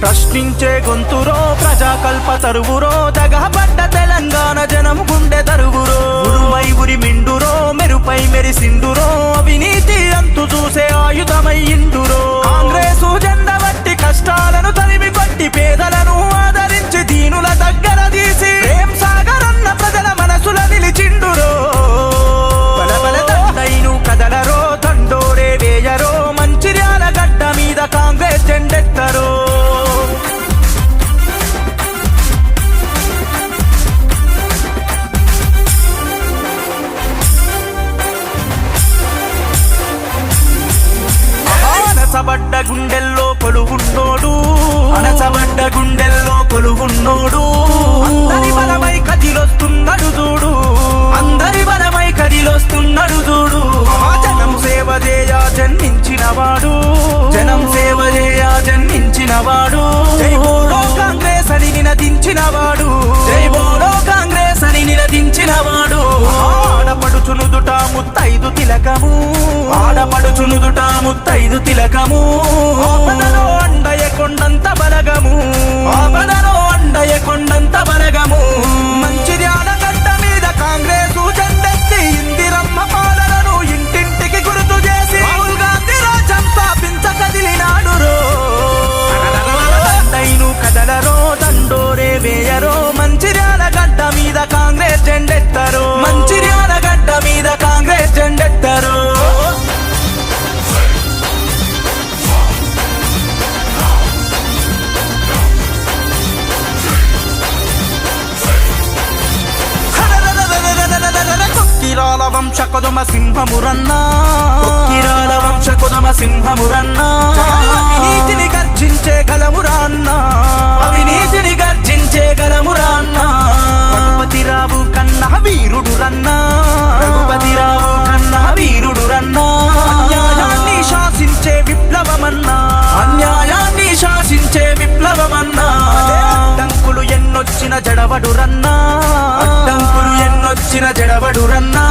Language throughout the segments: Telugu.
ప్రశ్నించే గొంతురో ప్రజాకల్ప తరువురో తెగబడ్డ తెలంగాణ అనసబడ్డ గుండెల్లో కొలువున్నోడు. అనసబడ్డ గుండెల్లో కొలువున్నోడు. అందరి బలమై కదిలొస్తున్నాడు చూడు. అందరి బలమై కదిలొస్తున్నాడు చూడు. జనం సేవ చేయ జన్మించిన వాడు. జనం సేవ చేయ జన్మించిన వాడు. కాంగ్రెస్ అని తిలకము. ఆడపడుచు ఆడపడుచునుదుట ముత్తైదు తిలకము. ఆపదలో అండయ కొండంత బలగము. ఆపదలో అండయ కొండంత బలగము. మంచిర్యాల గడ్డ మీద కాంగ్రెస్ జెండెత్తి ఇందిరమ్మ పాలనను ఇంటింటికి గుర్తు చేసి రాహుల్ గాంధీ రాజ్యం స్థాపించ కదిలినాడు రో. కదలరో దండోరే వేయరో. మంచిర్యాల గడ్డ మీద కాంగ్రెస్ జెండెత్తరో. వంశ కొదమ సింహమురన్న. కొక్కిరాల వంశ కొదమ అవినీతిని గర్జించే గలమురాన్నా. అవినీతిని గర్జించే గలమురాన్నా. రఘుపతిరావు కన్నా వీరుడు రన్న రఘుపతిరావు కన్నా వీరుడు రన్నా అన్యాయాన్ని శాసించే విప్లవమన్నా. అన్యాయాన్ని శాసించే విప్లవమన్నా. అడ్డంకులు ఎన్నొచ్చిన జడవడు రన్నా అడ్డంకులు ఎన్నొచ్చిన జడవడు రన్నా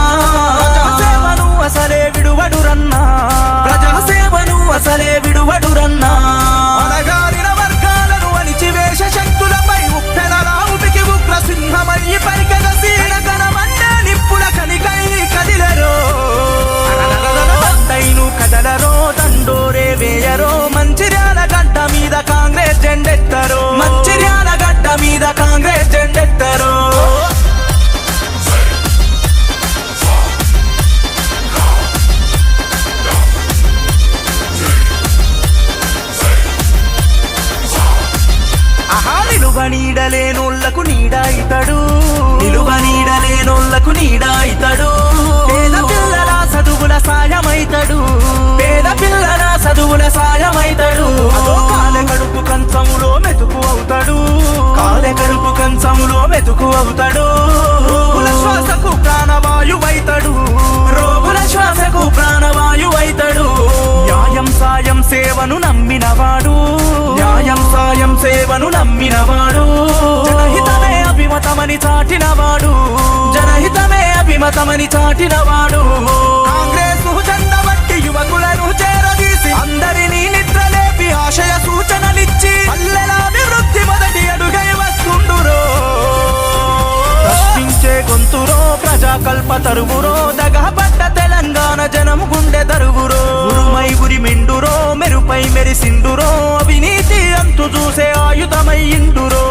నిలువ నీడలేనోళ్ళకు నీడ ఇతడు. నిలువ నీడలేనోళ్ళకు నీడ ఇతడు. పేద పిల్లల చదువుల సాయమైతడు. పేద పిల్లల చదువుల సాయమైతడు. కాలె కడుపు కంచములో మెతుకు అవుతాడు. కాలె కడుపు కంచములో మెతుకు అవుతాడు. శ్వాసకు ప్రాణవాయువైతడు. రోగుల సేవను నమ్మినవాడు. జనహితమే అభిమతమని చాటినవాడు. జనహితమే అభిమతమని చాటినవాడు. కాంగ్రెస్ జెండ బట్టి యువకులను చేరదీసి అందరినీ నిద్రలేపి ఆశయ సూచనలిచ్చి పల్లెల అభివృద్ధి మొదటి అడుగై వస్తుండురో. ప్రశ్నించే గొంతురో ప్రజాకల్ప తరువురో దగపడ్డ తెలంగాణ జనం గుండె తరుగురో ఉరుమై ఉరి మిండురో మెరుపై మెరిసిండురో. చూసే ఆయుధమై ఇండురో.